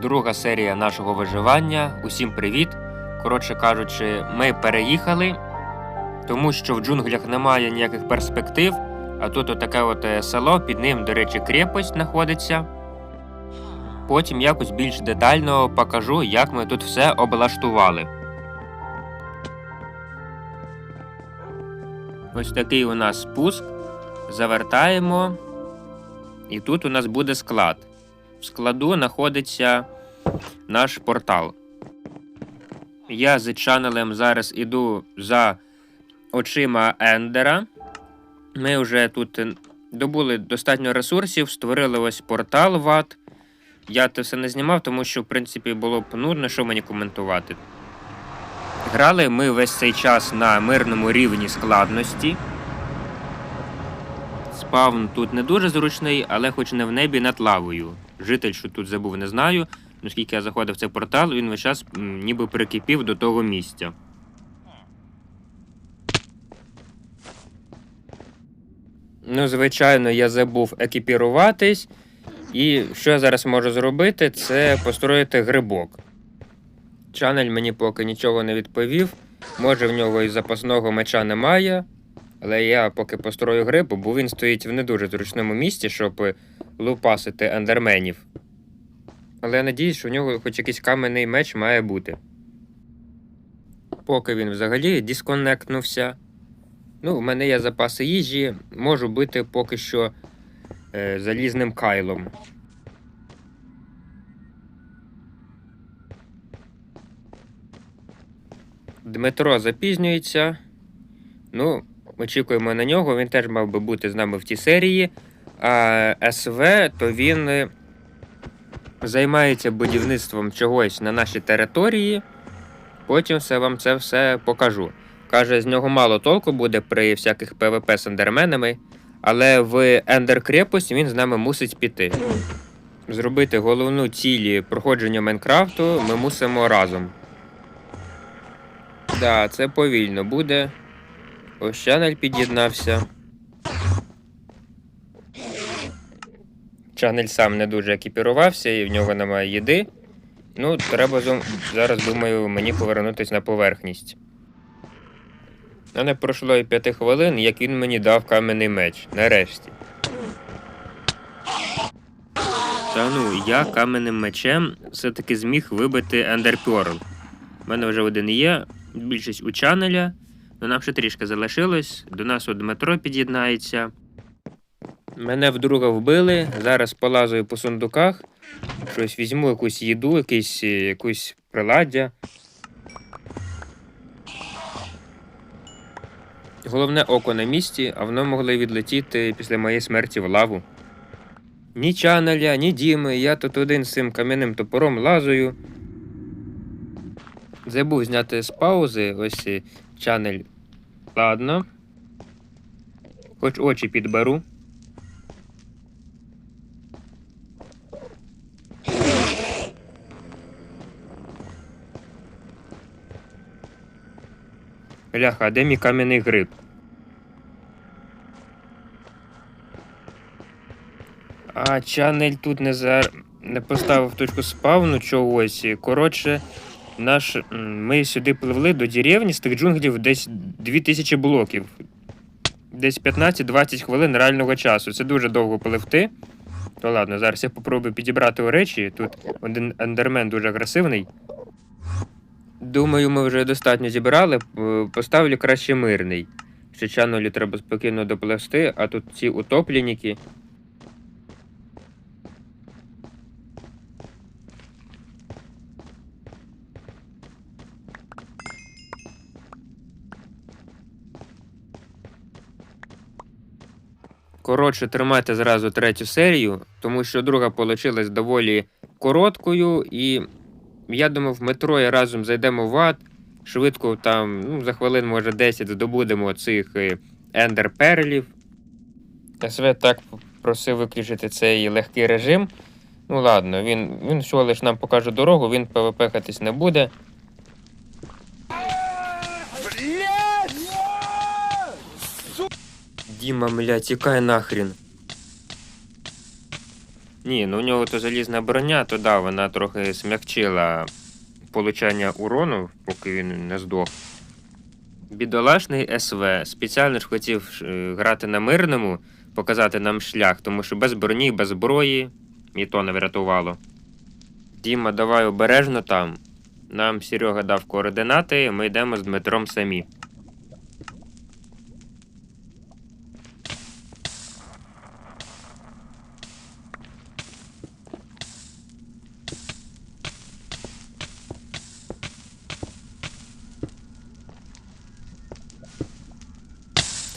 друга серія нашого виживання. Усім привіт! Коротше кажучи, ми переїхали, тому що в джунглях немає ніяких перспектив. А тут отаке от е, село, під ним, до речі, крепость знаходиться. Потім якось більш детально покажу, як ми тут все облаштували. Ось такий у нас спуск. Завертаємо. І тут у нас буде склад. В складу знаходиться наш портал. Я з чанелем зараз іду за очима Ендера. Ми вже тут е, добули достатньо ресурсів, створили ось портал в ад. Я це все не знімав, тому що, в принципі, було б нудно, що мені коментувати. Грали ми весь цей час на мирному рівні складності. Спавн тут не дуже зручний, але хоч не в небі над лавою. Житель, що тут забув, не знаю. Оскільки я заходив в цей портал, він весь час ніби прикипів до того місця. Ну, звичайно, я забув екіпіруватись. І що я зараз можу зробити, це построїти грибок. Чанель мені поки нічого не відповів. Може, в нього і запасного меча немає. Але я поки построю гриб, бо він стоїть в не дуже зручному місці, щоб лупасити ендерменів. Але я надіюсь, що в нього хоч якийсь каменний меч має бути. Поки він взагалі дисконектнувся. Ну, в мене є запаси їжі, можу бити поки що е, залізним кайлом. Дмитро запізнюється. Ну, очікуємо на нього. Він теж мав би бути з нами в тій серії. А СВ, то він е, займається будівництвом чогось на нашій території. Потім все вам це все покажу. Каже, з нього мало толку буде при всяких ПВП з ендерменами, але в Ендер Крепость він з нами мусить піти. Зробити головну цілі проходження Майнкрафту ми мусимо разом. Да, це повільно буде. Ось Чанель під'єднався. Чанель сам не дуже екіпірувався, і в нього немає їди. Ну, треба зараз, думаю, мені повернутися на поверхність. А не пройшло і п'яти хвилин, як він мені дав кам'яний меч. Нарешті. Та ну, я кам'яним мечем все-таки зміг вибити ендерперл. У мене вже один є, більшість у чанеля. Ну, нам ще трішки залишилось. До нас от Дмитро під'єднається. Мене вдруга вбили. Зараз полазую по сундуках. Щось візьму, якусь їду, якийсь, якусь приладдя. Головне око на місці, а воно могло відлетіти після моєї смерті в лаву. Ні чанеля, ні діми, я тут один з цим кам'яним топором лазую. Забув зняти з паузи, ось чанель. Ладно. Хоч очі підберу. Ляха, а де мій кам'яний гриб? А, чанель тут не за... не поставив точку спавну чогось. Коротше, наш... ми сюди пливли до деревні з тих джунглів десь 2000 блоків. Десь 15-20 хвилин реального часу. Це дуже довго пливти. То ладно, зараз я попробую підібрати речі. Тут один ендермен дуже агресивний. Думаю, ми вже достатньо зібрали. Поставлю краще мирний. Ще чанулі треба спокійно доплести, а тут ці утопленники. Коротше, тримайте зразу третю серію, тому що друга получилась доволі короткою, і я думав, в метро і разом зайдемо в ад. Швидко там, ну, за хвилин, може, 10 здобудемо цих е, ендер перлів. СВ так просив виключити цей легкий режим. Ну ладно, він, він всього лиш нам покаже дорогу, він ПВП-хатись не буде. Діма, мля, тікай нахрін. Ні, ну у нього то залізна броня, то да, вона трохи смягчила получання урону, поки він не здох. Бідолашний СВ спеціально ж хотів е, грати на мирному, показати нам шлях, тому що без броні, без зброї і то не врятувало. Діма, давай обережно там. Нам Серега дав координати, ми йдемо з Дмитром самі.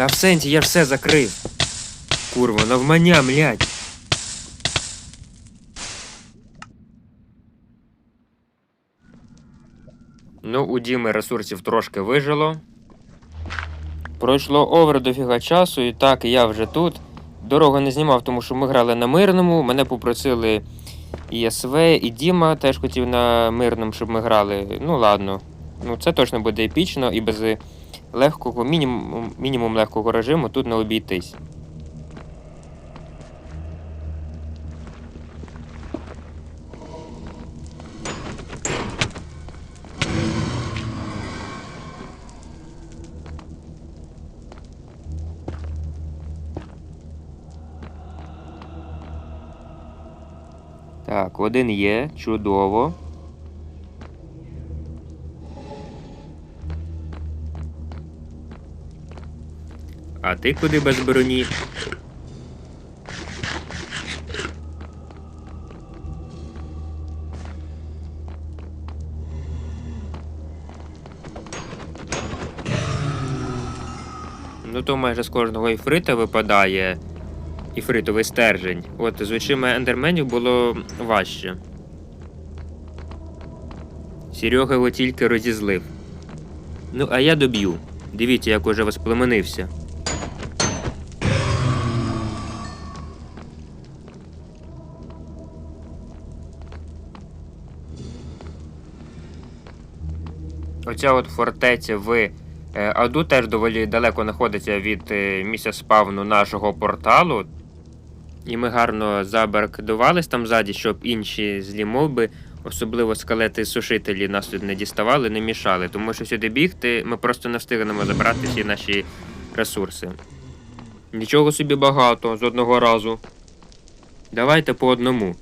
Та в сенсі, я все закрив. Курва, навмання, млять. Ну, у Діми ресурсів трошки вижило. Пройшло овер дофіга часу, і так, я вже тут. Дорогу не знімав, тому що ми грали на мирному. Мене попросили і СВ, і Діма теж хотів на мирному, щоб ми грали. Ну ладно. Ну це точно буде епічно і без легкого, мінімум, мінімум легкого режиму тут не обійтись. Так, один є, чудово. А ти куди без броні? Ну то майже з кожного іфрита випадає іфритовий стержень. От з очима ендерменів було важче. Серега його тільки розізлив. Ну, а я доб'ю. Дивіться, як уже воспламенився. Оця от фортеця в е, Аду теж доволі далеко знаходиться від е, місця спавну нашого порталу. І ми гарно забаркадувались там ззаді, щоб інші злі моби, особливо скелети-сушителі, нас тут не діставали, не мішали. Тому що сюди бігти ми просто не встигнемо забрати всі наші ресурси. Нічого собі багато з одного разу. Давайте по одному.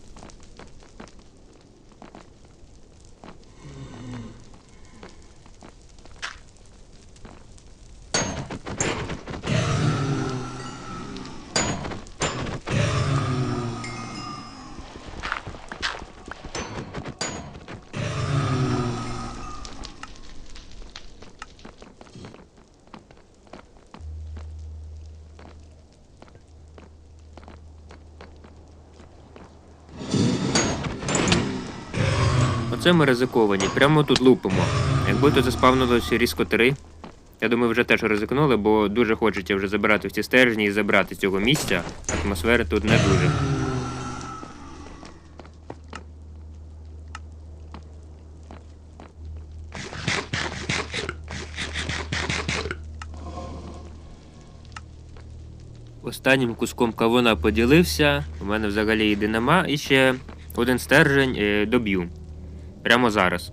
Оце ми ризиковані. Прямо тут лупимо. Якби тут заспавнилося різко 3, я думаю, вже теж ризикнули, бо дуже хочеться вже забирати всі стержні і забрати з цього місця. Атмосфери тут не дуже. Останнім куском кавуна поділився. У мене взагалі їди нема. І ще один стержень е, доб'ю. Прямо зараз.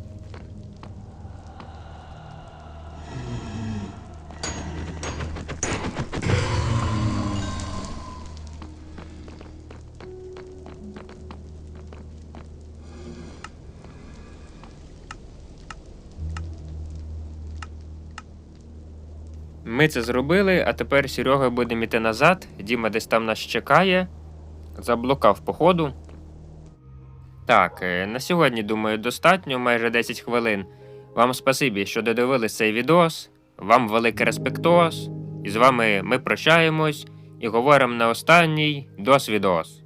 Ми це зробили, а тепер Серега будемо йти назад. Діма десь там нас чекає. Заблукав походу. Так, е, на сьогодні, думаю, достатньо, майже 10 хвилин. Вам спасибі, що додивились цей відос. Вам великий респектос. І з вами ми прощаємось і говоримо на останній досвідос.